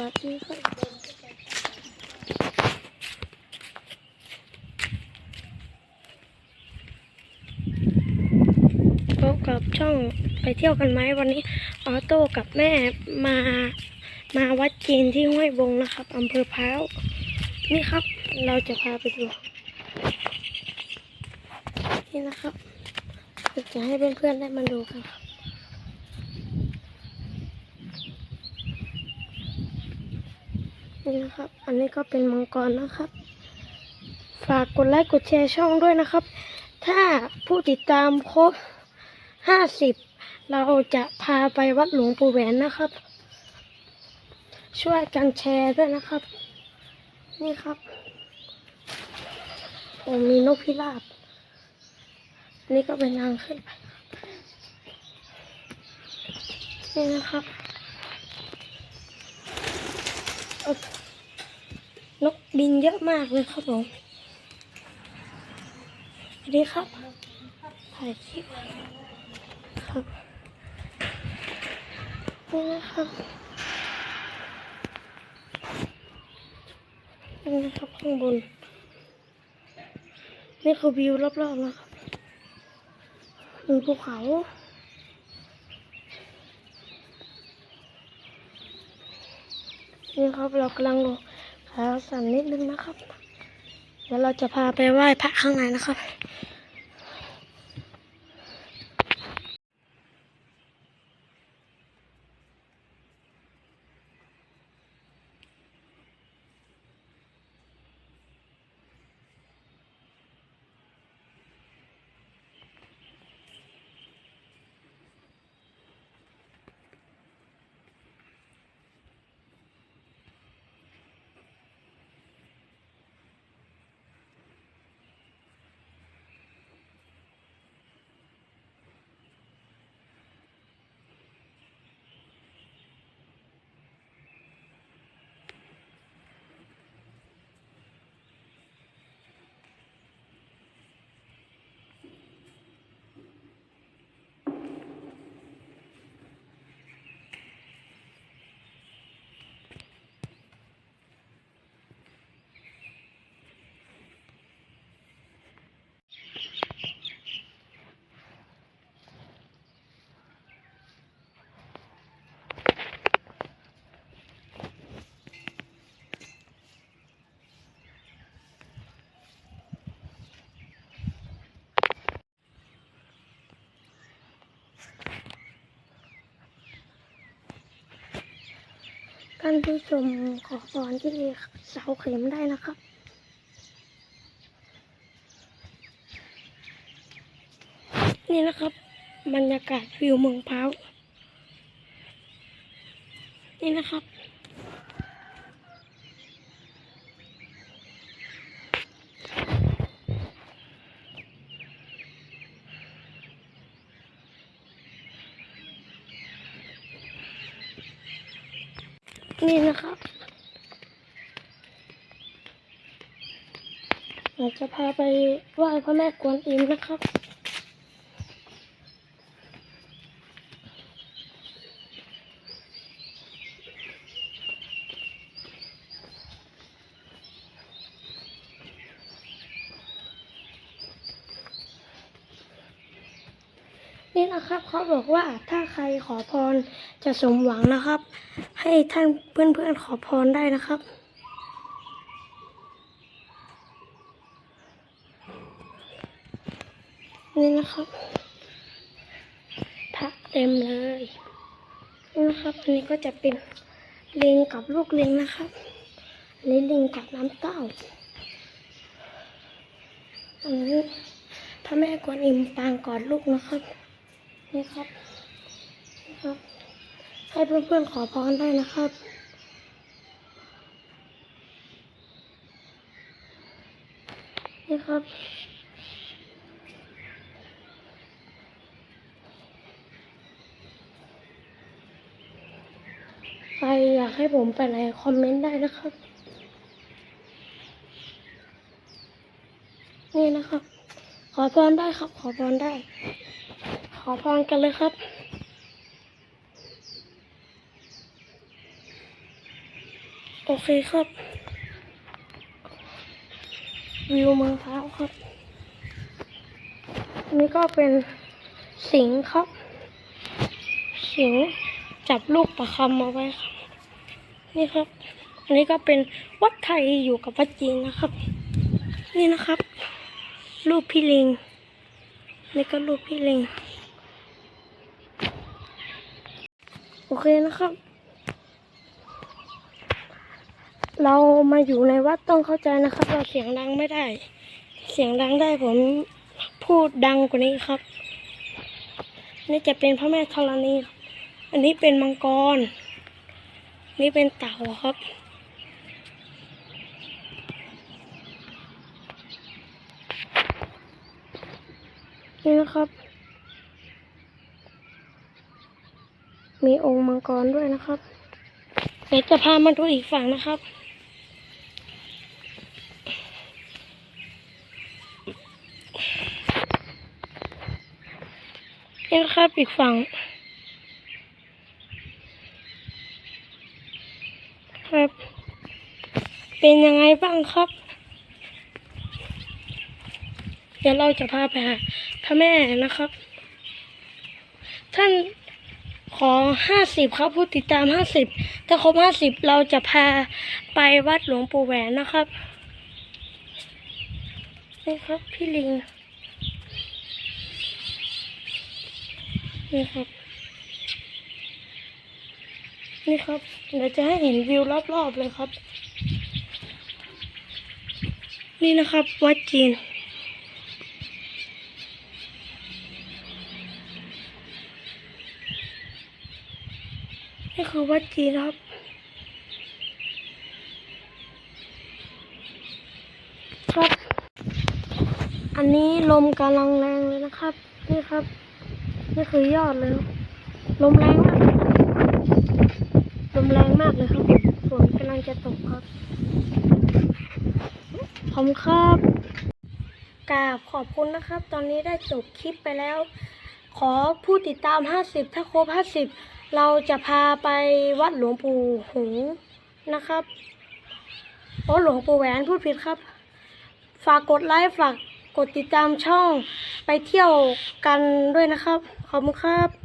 วัสดีครับพบกับช่องไปเที่ยวกันไหมวันนี้ออโต้กับแม่มามาวัดจีนที่ห้วยบงนะครับอำเภอพร้าวนี่ครับ เราจะพาไปดูนี่นะครับจะให้เพื่อนๆได้มาดูกันครับ นี่นะครับ อันนี้ก็เป็นมังกรนะครับ ฝากกดไลค์กดแชร์ช่องด้วยนะครับ ถ้าผู้ติดตามครบห้าสิบเราจะพาไปวัดหลวงปู่แหวนนะครับ ช่วยกันแชร์ด้วยนะครับ นี่ครับผมมีนกพิราบนนี้ก็เป็นทางขึ้นไปนี่นะครับโอ๊ย นกบินเยอะมากเลยครับผมสวัสดีครับถ่ายคลิปครับนี่นะครับนี่นะครับข้างบน นี่คือวิวรอบๆนะครับมีภูเขา นี่ครับเรากำลังลงขาสั่นนิดนึงนะครับ เดี๋ยวเราจะพาไปไหว้พระข้างในนะครับานผู้ชมขอพรที่เสาเข็มได้นะครับนี่นะครับบรรยากาศวิวเมืองพร้าวนี่นะครับ นี่นะครับเราจะพาไปไหว้พระแม่กวนอิมนะครับ นี่นะครับเขาบอกว่าถ้าใครขอพรจะสมหวังนะครับ ให้ท่านเพื่อนๆขอพรได้นะครับ นี่นะครับพักเต็มเลยนี่นะครับอันนี้ก็จะเป็นลิงกับลูกลิงนะครับอันนี้ลิงกับน้ำเต้าอันนี้พระแม่กวนอิมปางกอดลูกนะครับนี่ครับนี่ครับ ให้เพื่อนๆขอพรได้นะครับนี่ครับใครอยากให้ผมไปไหนคอมเมนต์ได้นะครับ นี่นะครับ ขอพรได้ครับ ขอพรได้ ขอพรกันเลยครับ โอเคครับ วิวเมืองพร้าครับ นี่ก็เป็นสิงห์ครับ สิงห์จับลูกประคำเอาไว้ครับ นี่ครับ อันนี้ก็เป็นวัดไทยอยู่กับวัดจีนนะครับ นี่นะครับ รูปพี่ลิง นี่ก็รูปพี่ลิง โอเคนะครับ เรามาอยู่ในวัดต้องเข้าใจนะครับเราเสียงดังไม่ได้ เสียงดังได้ผมพูดดังกว่านี้ครับ นี่จะเป็นพระแม่ธรณีครับอันนี้เป็นมังกร นี่เป็นเต่าครับ นี่นะครับ มีองค์มังกรด้วยนะครับ เดี๋ยวจะพามาดูอีกฝั่งนะครับ นี่นะครับอีกฝั่งครับ เป็นยังไงบ้างครับ เดี๋ยวเราจะพาไปหาพระแม่นะครับ ท่านขอห้าสิบครับผู้ติดตามห้าสิบถ้าครบห้าสิบเราจะพาไปวัดหลวงปู่แหวนนะครับนี่ครับ พี่ลิง นี่ครับ นี่ครับ เดี๋ยวจะให้เห็นวิวรอบๆเลยครับ นี่นะครับวัดจีน นี่คือวัดจีนครับครับ อันนี้ลมกำลังแรงเลยนะครับ นี่ครับ นี่คือยอดเลย ลมแรงมากลมแรงมากเลยครับฝนกำลังจะตกครับขอบคุณครับกราบขอบคุณนะครับ ตอนนี้ได้จบคลิปไปแล้ว ขอผู้ติดตาม 50 ถ้าครบ 50 เราจะพาไปวัดหลวงปู่หงนะครับโอ้หลวงปู่แหวนพูดผิดครับ ฝากกดไลค์ฝาก กดติดตามช่องไปเที่ยวกันด้วยนะครับ ขอบคุณครับ